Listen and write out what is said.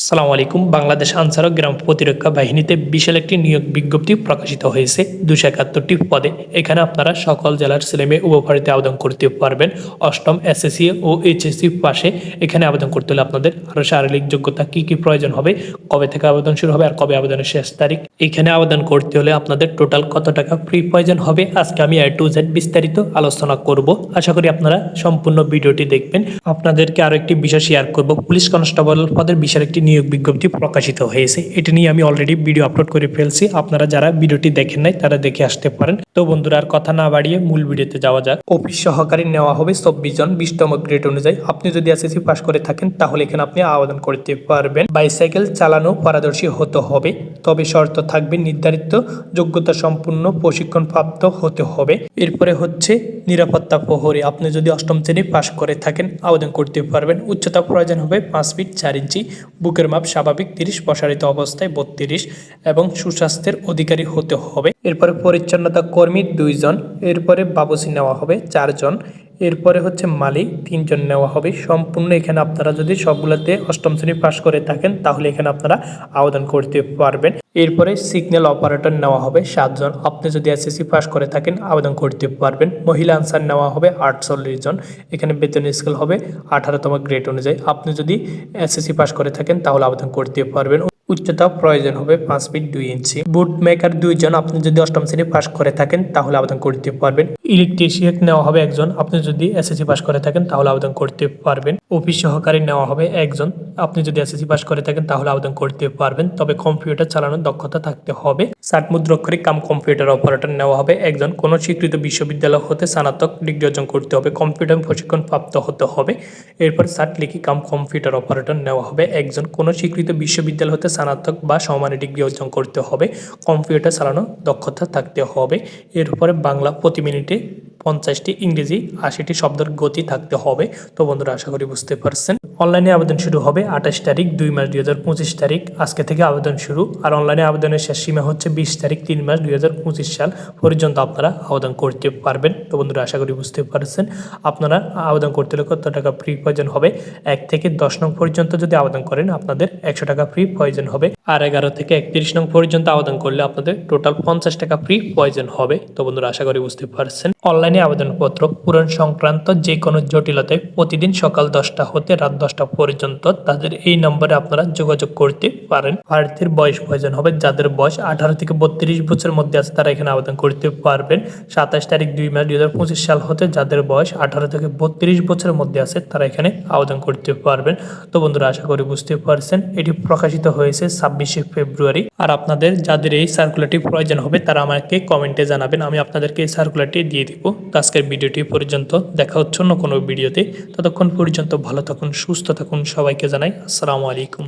আসসালামু আলাইকুম। বাংলাদেশ আনসার গ্রাম প্রতিরক্ষা বাহিনীতে বিশাল একটি নিয়োগ বিজ্ঞপ্তি প্রকাশিত হয়েছে। দুশো একাত্তরটি পদে। এখানে আপনারা সকল জেলার ছেলেমেয়ে উপভারিতে আবেদন করতে পারবেন। অষ্টম এসএসসি ও এইচএসসি পাশে এখানে আবেদন করতে হলে আপনাদের আরও শারীরিক যোগ্যতা কি কি প্রয়োজন হবে, কবে থেকে আবেদন শুরু হবে আর কবে আবেদনের শেষ তারিখ, এখানে আবেদন করতে হলে আপনাদের টোটাল কত টাকা ফ্রি প্রয়োজন হবে, আজকে আমি এ টু জেড বিস্তারিত আলোচনা করব। আশা করি আপনারা সম্পূর্ণ ভিডিওটি দেখবেন। আপনাদেরকে আরও একটি বিষয় শেয়ার করব। পুলিশ কনস্টেবল পদের বিশাল একটি নিয়োগ বিজ্ঞপ্তি প্রকাশিত হয়েছে। এটি নিয়ে আমি অলরেডি ভিডিও আপলোড করে ফেলছি। আপনারা যারা ভিডিওটি দেখেন নাই, তারা দেখে আসতে পারেন। তো বন্ধুরা, আর কথা না বাড়িয়ে মূল ভিডিওতে যাওয়া যাক। অফিস সহকারী নেওয়া হবে চব্বিশ জন, বিশতম গ্রেড অনুযায়ী। আপনি যদি এসএসসি পাস করে থাকেন, তাহলে এখানে আপনি আবেদন করতে পারবেন। বাইসাইকেল চালানো পারদর্শী হতে হবে। তবে শর্ত থাকবে নির্ধারিত যোগ্যতা সম্পূর্ণ প্রশিক্ষণ প্রাপ্ত হতে হবে। এরপরে হচ্ছে নিরাপত্তা প্রহরী। আপনি যদি অষ্টম শ্রেণি পাশ করে থাকেন, আবেদন করতে পারবেন। উচ্চতা প্রয়োজন হবে পাঁচ ফিট চার ইঞ্চি। বুকের মাপ স্বাভাবিক তিরিশ, প্রসারিত অবস্থায় বত্রিশ এবং সুস্বাস্থ্যের অধিকারী হতে হবে। এরপরে পরিচ্ছন্নতা কর্মী দুইজন, এরপরে বাবুসি নেওয়া হবে চারজন। এরপরে হচ্ছে মালিক, তিনজন নেওয়া হবে। সম্পূর্ণ এখানে আপনারা যদি সবগুলোতে অষ্টম শ্রেণি পাশ করে থাকেন, তাহলে এখানে আপনারা আবেদন করতে পারবেন। এরপরে সিগন্যাল অপারেটর নেওয়া হবে, সাতজন। আপনি যদি এসএসসি পাস করে থাকেন, আবেদন করতে পারবেন। মহিলা আনসার নেওয়া হবে, আটচল্লিশ জন। এখানে বেতন স্কেল হবে আঠারোতম গ্রেড অনুযায়ী। আপনি যদি এসএসসি পাস করে থাকেন, তাহলে আবেদন করতে পারবেন। উচ্চতা প্রয়োজন হবে পাঁচ ফিট দুই ইঞ্চি। বুট মেকার দুইজন। আপনি যদি অষ্টম শ্রেণি পাস করে থাকেন, তাহলে আবেদন করতে পারবেন। ইলেকট্রিশিয়ান নেওয়া হবে একজন। আপনি যদি এসএসসি পাস করে থাকেন, তাহলে আবেদন করতে পারবেন। অফিস সহকারী নেওয়া হবে একজন। আপনি যদি এসএসসি পাস করে থাকেন, তাহলে আবেদন করতে পারবেন। তবে কম্পিউটার চালানোর দক্ষতা থাকতে হবে। ষাট মুদ্রাক্ষরিক কাম কম্পিউটার অপারেটর নেওয়া হবে একজন। কোনো স্বীকৃত বিশ্ববিদ্যালয় হতে স্নাতক ডিগ্রি অর্জন করতে হবে। কম্পিউটার প্রশিক্ষণ প্রাপ্ত হতে হবে। এরপর ষাট লিখি কাম কম্পিউটার অপারেটর নেওয়া হবে একজন। কোনো স্বীকৃত বিশ্ববিদ্যালয় হতে স্নাতক বা সমানের ডিগ্রি অর্জন করতে হবে। কম্পিউটার চালানোর দক্ষতা থাকতে হবে। এরপরে বাংলা প্রতি মিনিটে পঞ্চাশটি ইংরেজি আশিটি শব্দের গতি থাকতে হবে। তো বন্ধুরা আশা করি বুঝতে পারছেন। অনলাইনে আবেদন শুরু হবে আঠাশ তারিখ, দুই মাস দুই হাজার পঁচিশ তারিখ। আজকে থেকে আবেদন শুরু। আর অনলাইনে আবেদনের শেষ সীমা হচ্ছে বিশ তারিখ, তিন মাস দুই হাজার পঁচিশ সাল পর্যন্ত আপনারা আবেদন করতে পারবেন। তো বন্ধুরা, আশা করি বুঝতে পারছেন। আপনারা আবেদন করতে হলে কত টাকা ফ্রি প্রয়োজন হবে? এক থেকে দশ নং পর্যন্ত যদি আবেদন করেন, আপনাদের একশো টাকা ফ্রি প্রয়োজন হবে। আর এগারো থেকে একত্রিশ নং পর্যন্ত আবেদন করলে আপনাদের টোটাল পঞ্চাশ টাকা ফ্রি প্রয়োজন হবে। তো বন্ধুরা, আশা করি বুঝতে পারছেন। অনলাইনে আবেদনপত্র পূরণ সংক্রান্ত যে কোনো জটিলতায় প্রতিদিন সকাল দশটা হতে রাত দশটা পর্যন্ত তাদের এই নম্বরে আপনারা যোগাযোগ করতে পারেন। প্রার্থীর বয়স প্রয়োজন হবে? যাদের বয়স আঠারো থেকে বত্রিশ বছরের মধ্যে আছে, তারা এখানে আবেদন করতে পারবেন। সাতাশ তারিখ দুই মাস দুই সাল হতে যাদের বয়স আঠারো থেকে বত্রিশ বছরের মধ্যে আছে, তারা এখানে আবেদন করতে পারবেন। তো বন্ধুরা, আশা করি বুঝতে পারছেন, এটি প্রকাশিত হয়েছে ছাব্বিশে ফেব্রুয়ারি। আর আপনাদের যাদের এই সার্কুলারটি প্রয়োজন হবে, তারা আমাকে কমেন্টে জানাবেন, আমি আপনাদেরকে এই সার্কুলারটি দিয়ে দিব। তো আজকের ভিডিওটি পর্যন্ত, দেখা হচ্ছে অন্য কোনো ভিডিওতে। ততক্ষণ পর্যন্ত ভালো থাকুন সুস্থ থাকুন সবাইকে জানাই আসসালামু আলাইকুম।